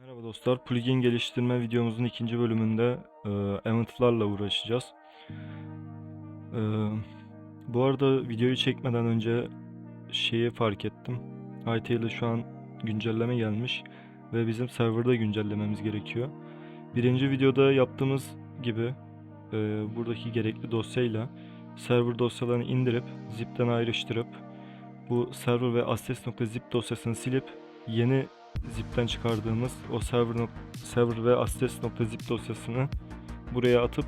Merhaba dostlar, plugin geliştirme videomuzun ikinci bölümünde e, eventlarla uğraşacağız. E, bu arada videoyu çekmeden önce şeyi fark ettim. IT'de şu an güncelleme gelmiş ve bizim serverda güncellememiz gerekiyor. Birinci videoda yaptığımız gibi e, buradaki gerekli dosyayla server dosyalarını indirip zip'ten ayrıştırıp bu server ve access.zip dosyasını silip yeni zip'ten çıkardığımız o server, server ve access.zip dosyasını buraya atıp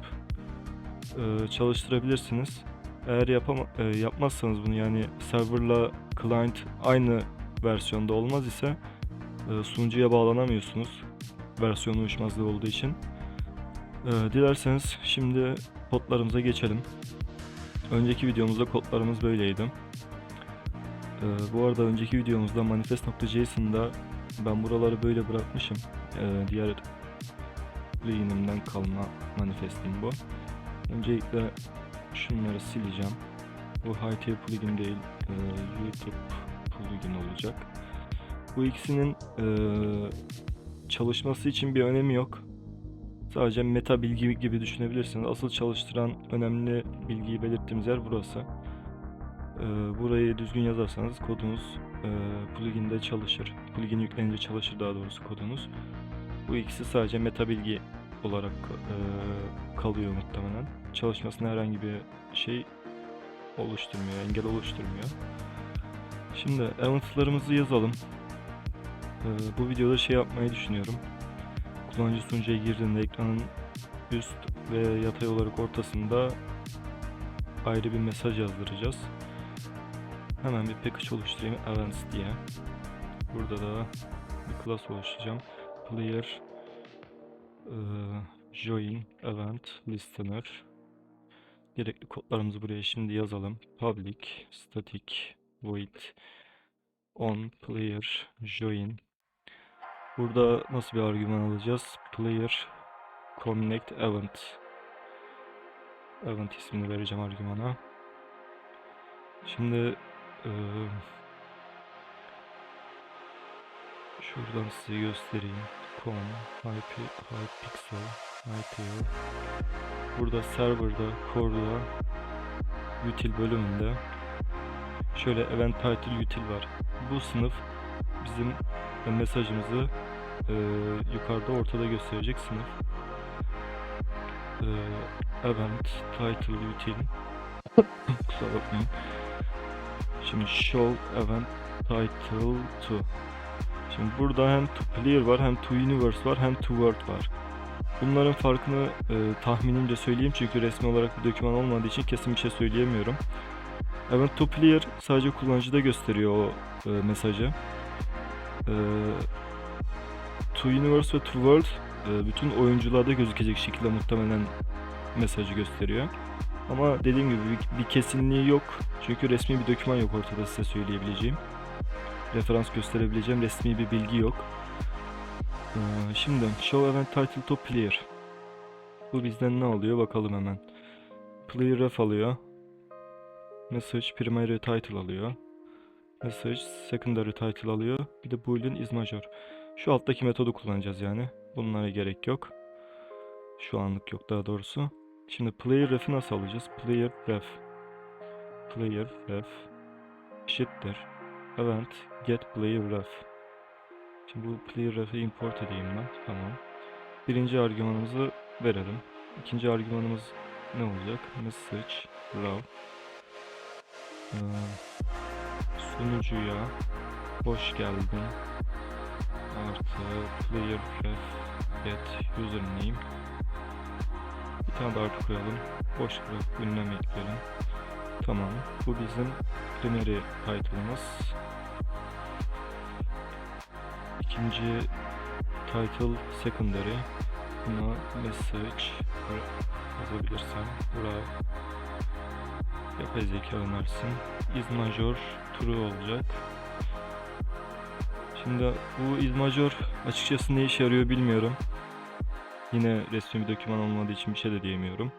e, çalıştırabilirsiniz. Eğer yapama, e, yapmazsanız bunu yani serverla client aynı versiyonda olmaz ise e, sunucuya bağlanamıyorsunuz versiyon uyuşmazlığı olduğu için. E, dilerseniz şimdi kodlarımıza geçelim. Önceki videomuzda kodlarımız böyleydi. E, bu arada önceki videomuzda manifest.json'da ben buraları böyle bırakmışım. Ee, diğer pluginimden kalma manifestim bu. Öncelikle şunları sileceğim. Bu HT plugin değil, e, YouTube plugin olacak. Bu ikisinin e, çalışması için bir önemi yok. Sadece meta bilgi gibi düşünebilirsiniz. Asıl çalıştıran önemli bilgiyi belirttiğimiz yer burası. E, burayı düzgün yazarsanız kodunuz e, plugin'de çalışır. Plugin yüklenince çalışır daha doğrusu kodunuz. Bu ikisi sadece meta bilgi olarak e, kalıyor muhtemelen. Çalışmasına herhangi bir şey oluşturmuyor, engel oluşturmuyor. Şimdi eventlarımızı yazalım. E, bu videoda şey yapmayı düşünüyorum. Kullanıcı sunucuya girdiğinde ekranın üst ve yatay olarak ortasında ayrı bir mesaj yazdıracağız. Hemen bir package oluşturayım events diye. Burada da bir class oluşturacağım. Player eee, join event listener. Gerekli kodlarımızı buraya şimdi yazalım. Public static void on player join. Burada nasıl bir argüman alacağız? Player connect event. Event ismini vereceğim argümana. Şimdi şuradan size göstereyim. Com, IP, Hypixel, ITO. Burada serverda, core'da, util bölümünde şöyle event title util var. Bu sınıf bizim e, mesajımızı eee, yukarıda ortada gösterecek sınıf. Eee, event title util kusura bakmayın. Şimdi show event title to. Şimdi burada hem to player var hem to universe var hem to world var. Bunların farkını e, tahminimce söyleyeyim çünkü resmi olarak bir doküman olmadığı için kesin bir şey söyleyemiyorum. Event to player sadece kullanıcıda gösteriyor o e, mesajı. E, to universe ve to world e, bütün oyuncularda gözükecek şekilde muhtemelen mesajı gösteriyor. Ama dediğim gibi bir, bir kesinliği yok. Çünkü resmi bir doküman yok ortada size söyleyebileceğim. Referans gösterebileceğim resmi bir bilgi yok. Ee, şimdi show event title to player. Bu bizden ne alıyor bakalım hemen. Player ref alıyor. Message primary title alıyor. Message secondary title alıyor. Bir de boolean is major. Şu alttaki metodu kullanacağız yani. Bunlara gerek yok. Şu anlık yok daha doğrusu. Şimdi player ref'i nasıl alacağız? Player ref. Player ref eşittir. Event get player ref. Şimdi bu player ref'i import edeyim ben. Tamam. Birinci argümanımızı verelim. İkinci argümanımız ne olacak? Message raw. Ee, sunucuya hoş geldin artı player ref get username bir tane daha koyalım. Boş bırak ünlem ekleyelim. Tamam. Bu bizim primary title'ımız. İkinci title secondary. Buna message yazabilirsem. Buraya yapay zeka önersin. Is major true olacak. Şimdi bu is major açıkçası ne işe yarıyor bilmiyorum. Yine resmi bir doküman olmadığı için bir şey de diyemiyorum.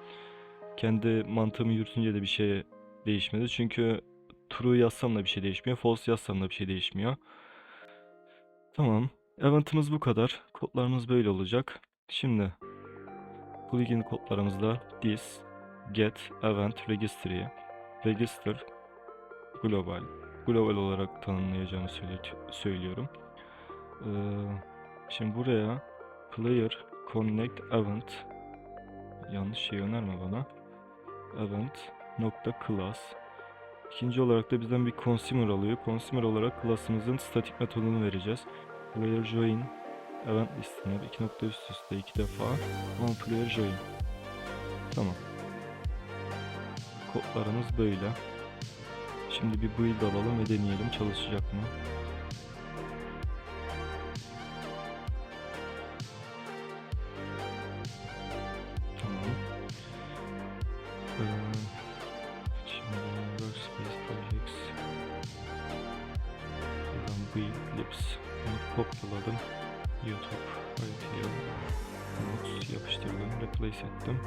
Kendi mantığımı yürütünce de bir şey değişmedi. Çünkü true yazsam da bir şey değişmiyor. False yazsam da bir şey değişmiyor. Tamam. Event'ımız bu kadar. Kodlarımız böyle olacak. Şimdi plugin kodlarımızda this, get, event, registry, register, global. Global olarak tanımlayacağımı söylüyorum. Ee, şimdi buraya player connect event yanlış şey önerme bana. Event nokta class. İkinci olarak da bizden bir consumer alıyor. Consumer olarak class'ımızın statik metodunu vereceğiz. Player join event listine iki nokta üst üste iki defa on player join. Tamam. Kodlarımız böyle. Şimdi bir build alalım ve deneyelim çalışacak mı? Lips. Bunu kopyaladım. YouTube haritaya notes yapıştırdım. Replace ettim.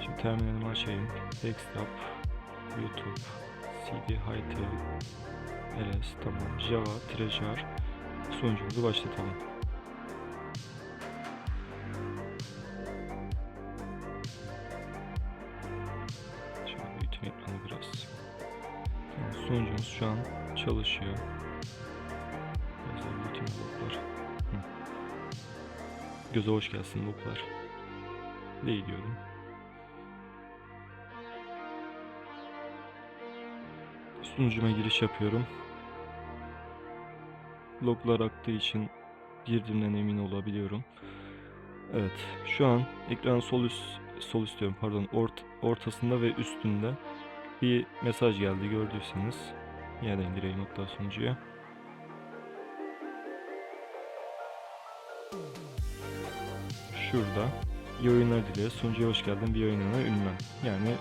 Şimdi terminalimi açayım. Desktop, YouTube, CD Hightail, ls tamam. Java, Treasure. Sunucumuzu başlatalım. Sunucumuz şu an çalışıyor. Göze hoş gelsin bloklar. Play diyorum. Sunucuma giriş yapıyorum. Loglar aktığı için girdiğimden emin olabiliyorum. Evet, şu an ekranın sol üst sol üst diyorum pardon ort, ortasında ve üstünde bir mesaj geldi gördüyseniz. Yeniden gireyim hatta sunucuya. Şurada iyi oyunlar dileriz. Sunucuya hoş geldin. Bir oyununa ünlen. Yani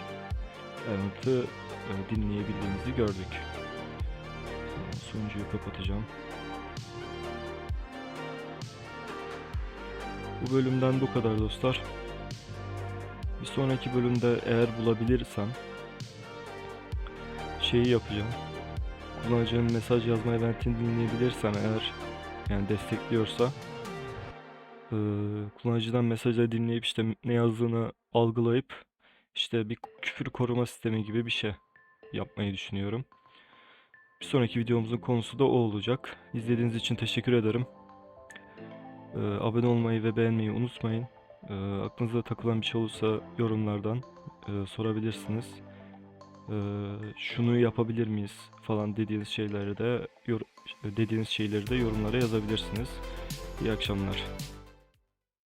Event'ı e, dinleyebildiğimizi gördük. Sunucuyu kapatacağım. Bu bölümden bu kadar dostlar. Bir sonraki bölümde eğer bulabilirsem şeyi yapacağım. Kullanıcının mesaj yazma eventini dinleyebilirsem eğer yani destekliyorsa eee, kullanıcıdan mesajı dinleyip işte ne yazdığını algılayıp işte bir küfür koruma sistemi gibi bir şey yapmayı düşünüyorum. Bir sonraki videomuzun konusu da o olacak. İzlediğiniz için teşekkür ederim. Ee, abone olmayı ve beğenmeyi unutmayın. Ee, aklınıza takılan bir şey olursa yorumlardan e, sorabilirsiniz. Ee, şunu yapabilir miyiz falan dediğiniz şeyleri de dediğiniz şeyleri de yorumlara yazabilirsiniz. İyi akşamlar.